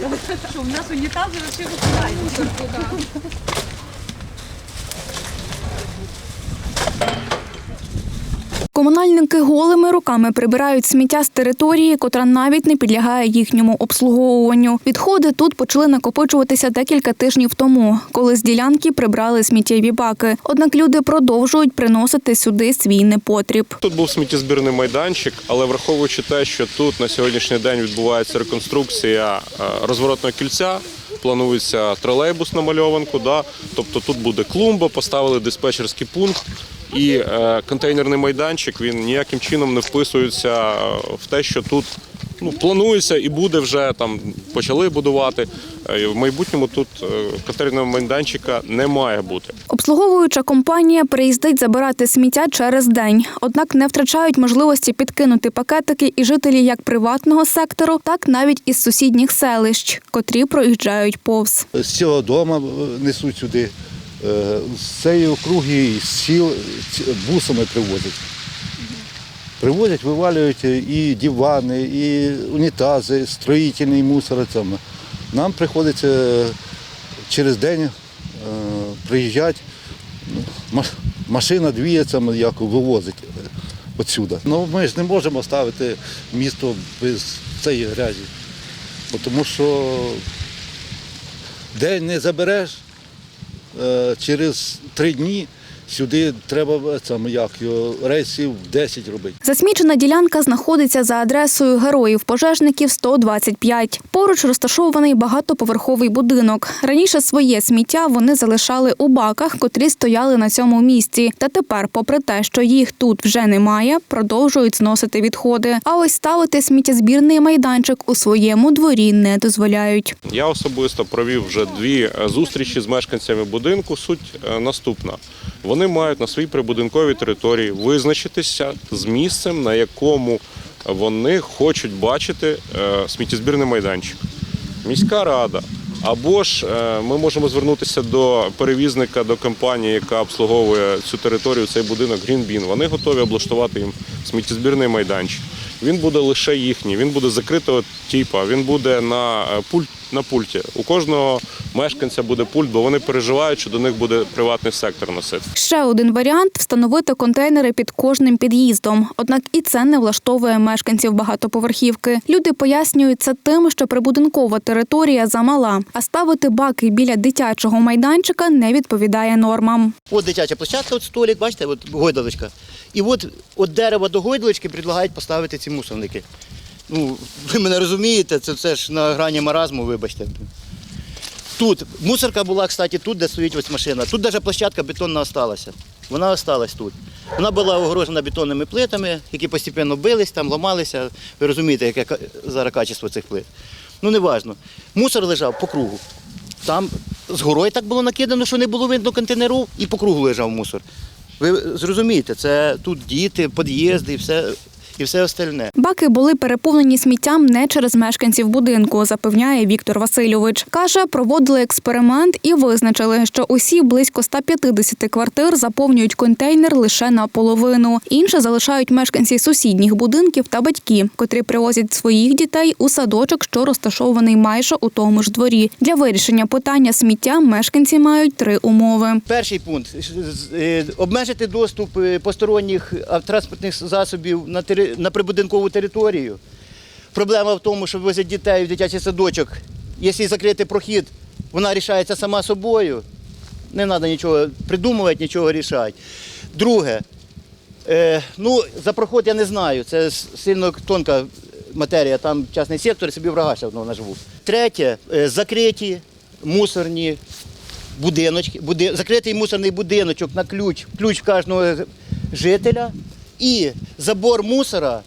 У нас унітази ще викидають. Комунальники голими руками прибирають сміття з території, котра навіть не підлягає їхньому обслуговуванню. Відходи тут почали накопичуватися декілька тижнів тому, коли з ділянки прибрали сміттєві баки. Однак люди продовжують приносити сюди свій непотріб. Тут був сміттєзбірний майданчик, але враховуючи те, що тут на сьогоднішній день відбувається реконструкція е, розворотного кільця, планується тролейбус на мальованку, да? тобто тут буде клумба, поставили диспетчерський пункт. І е, контейнерний майданчик він ніяким чином не вписується е, в те, що тут ну, планується і буде вже там почали будувати. Е, В майбутньому тут контейнерного майданчика не має бути. Обслуговуюча компанія приїздить забирати сміття через день, однак не втрачають можливості підкинути пакетики і жителі як приватного сектору, так навіть із сусідніх селищ, котрі проїжджають повз. з цього дому несуть сюди, з цієї округи, сіл бусами привозять. Привозять, вивалюють і дивани, і унітази, строїтельний мусор. Там. Нам приходиться через день е, приїжджати, машина дві там, як вивозить відсюди. Ну, ми ж не можемо ставити місто без цієї грязі, тому що день не забереш, е, через три дні сюди треба саме як рейсів 10 робити. Засмічена ділянка знаходиться за адресою героїв пожежників 125. Поруч розташований багатоповерховий будинок. Раніше своє сміття вони залишали у баках, котрі стояли на цьому місці. Та тепер, попри те, що їх тут вже немає, продовжують зносити відходи. А ось ставити сміттєзбірний майданчик у своєму дворі не дозволяють. Я особисто провів вже дві е, зустрічі з мешканцями будинку. Суть е, наступна: вони мають на своїй прибудинковій території визначитися з місцем, на якому вони хочуть бачити е, сміттєзбірний майданчик. Міська рада. Або ж е, ми можемо звернутися до перевізника, до компанії, яка обслуговує цю територію, цей будинок Greenbean. Вони готові облаштувати їм сміттєзбірний майданчик. Він буде лише їхній, він буде закритого типу, він буде на е, пульт на пульті. У кожного мешканця буде пульт, бо вони переживають, що до них буде приватний сектор носити. Ще один варіант встановити контейнери під кожним під'їздом. Однак і це не влаштовує мешканців багатоповерхівки. Люди пояснюють це тим, що прибудинкова територія замала, а ставити баки біля дитячого майданчика не відповідає нормам. От дитяча площадка, от столик, бачите, от гойдалочка. І от від дерева до гойдалочки предлагають поставити ці мусорники. Ну, ви мене розумієте, це все ж на грані маразму, вибачте. Тут мусорка була, кстати, тут, де стоїть ось машина. Тут навіть площадка бетонна залишилася. Вона залишилась тут. Вона була огорожена бетонними плитами, які постійно бились, там ламалися. Ви розумієте, яке зараз качество цих плит. Ну, не важно. Мусор лежав по кругу. Там з горою так було накидано, що не було видно контейнерів, і по кругу лежав мусор. Ви зрозумієте, це тут діти, під'їзди все, і все остальне. Баки були переповнені сміттям не через мешканців будинку, запевняє Віктор Васильович. Каже, проводили експеримент і визначили, що усі близько 150 квартир заповнюють контейнер лише наполовину. Інше залишають мешканці сусідніх будинків та батьки, котрі привозять своїх дітей у садочок, що розташований майже у тому ж дворі. Для вирішення питання сміття мешканці мають три умови. Перший пункт е, обмежити доступ е, посторонніх транспортних засобів на, на прибудинкову територію. Проблема в тому, що возять дітей в дитячий садочок. Якщо закрити прохід, вона рішається сама собою. Не треба нічого придумувати, нічого рішати. Друге, е, ну, за проход я не знаю. Це сильно тонка матерія, там частний сектор, собі врага ще одного наживу. Третє, е, закриті мусорні будиночки, буди, закритий мусорний будиночок на ключ, ключ кожного жителя і забор мусора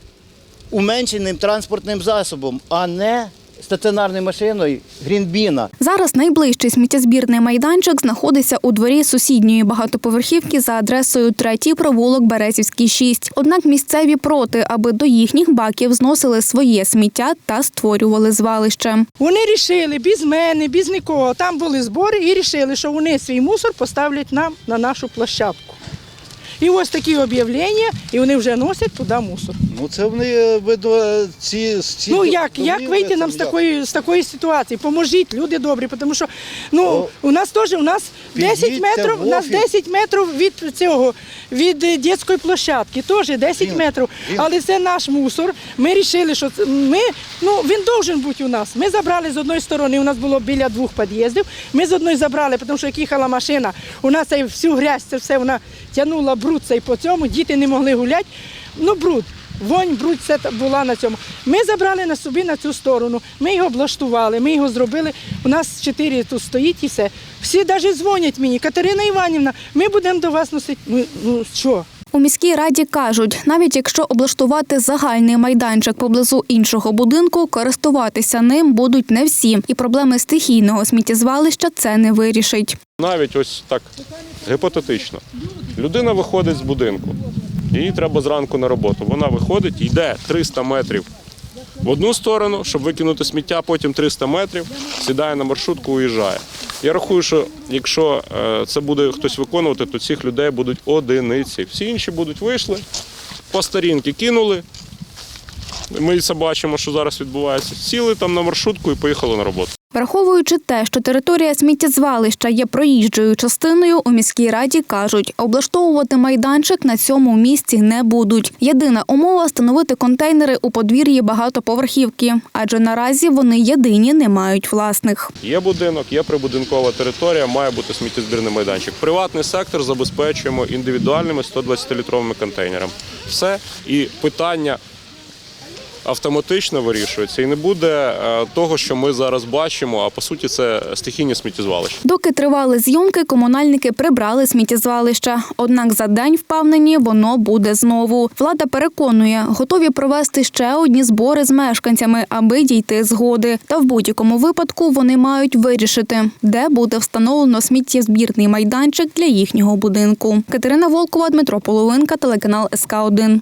уменшеним транспортним засобом, а не стаціонарною машиною Грінбіна. Зараз найближчий сміттєзбірний майданчик знаходиться у дворі сусідньої багатоповерхівки за адресою третій провулок Березівський 6. Однак місцеві проти, аби до їхніх баків зносили своє сміття та створювали звалище. Вони рішили без мене, без нікого. Там були збори і рішили, що вони свій мусор поставлять нам на нашу площадку. І ось такі об'явлення, і вони вже носять туди мусор. Ну це вони видно ці, ці Ну як, як вийти нам з такої, з такої ситуації? Поможіть, люди добрі, тому що ну, О, у нас теж у нас 10 метрів, у нас 10 метрів від цього, від е, дитячої площадки, теж 10 Він- метрів. він- Але це наш мусор. Ми вирішили, що ми, ну, він должен бути у нас. Ми забрали з одної сторони, у нас було біля двох під'їздів. Ми з одної забрали, тому що як їхала машина, у нас цей всю грязь, це все вона тягнула бруд цей по цьому, діти не могли гуляти. Ну, бруд. Вонь, бруд, це була на цьому. Ми забрали на собі на цю сторону. Ми його облаштували, ми його зробили. У нас чотири тут стоїть і все. Всі навіть дзвонять мені. Катерина Іванівна, ми будемо до вас носити. Ну, ну що? У міській раді кажуть, навіть якщо облаштувати загальний майданчик поблизу іншого будинку, користуватися ним будуть не всі, і проблеми стихійного сміттєзвалища це не вирішить. Навіть ось так гіпотетично. Людина виходить з будинку, їй треба зранку на роботу. Вона виходить, йде 300 метрів в одну сторону, щоб викинути сміття, потім 300 метрів, сідає на маршрутку, уїжджає. Я рахую, що якщо е, це буде хтось виконувати, то цих людей будуть одиниці. Всі інші будуть вийшли, по старінки кинули. Ми це бачимо, що зараз відбувається. Сіли там на маршрутку і поїхали на роботу. Враховуючи те, що територія сміттєзвалища є проїжджою частиною, у міській раді кажуть, облаштовувати майданчик на цьому місці не будуть. Єдина умова встановити контейнери у подвір'ї багатоповерхівки, адже наразі вони єдині не мають власних. Є будинок, є прибудинкова територія, має бути сміттєзбірний майданчик. Приватний сектор забезпечуємо індивідуальними 120-літровими контейнерами. Все і питання. Автоматично вирішується і не буде е, того, що ми зараз бачимо. А по суті, це стихійні сміттєзвалища. Доки тривали зйомки, комунальники прибрали сміттєзвалища. Однак за день впевнені, воно буде знову. Влада переконує, готові провести ще одні збори з мешканцями, аби дійти згоди. Та в будь-якому випадку вони мають вирішити, де буде встановлено сміттєзбірний майданчик для їхнього будинку. Катерина Волкова, Дмитро Половинка, телеканал СК 1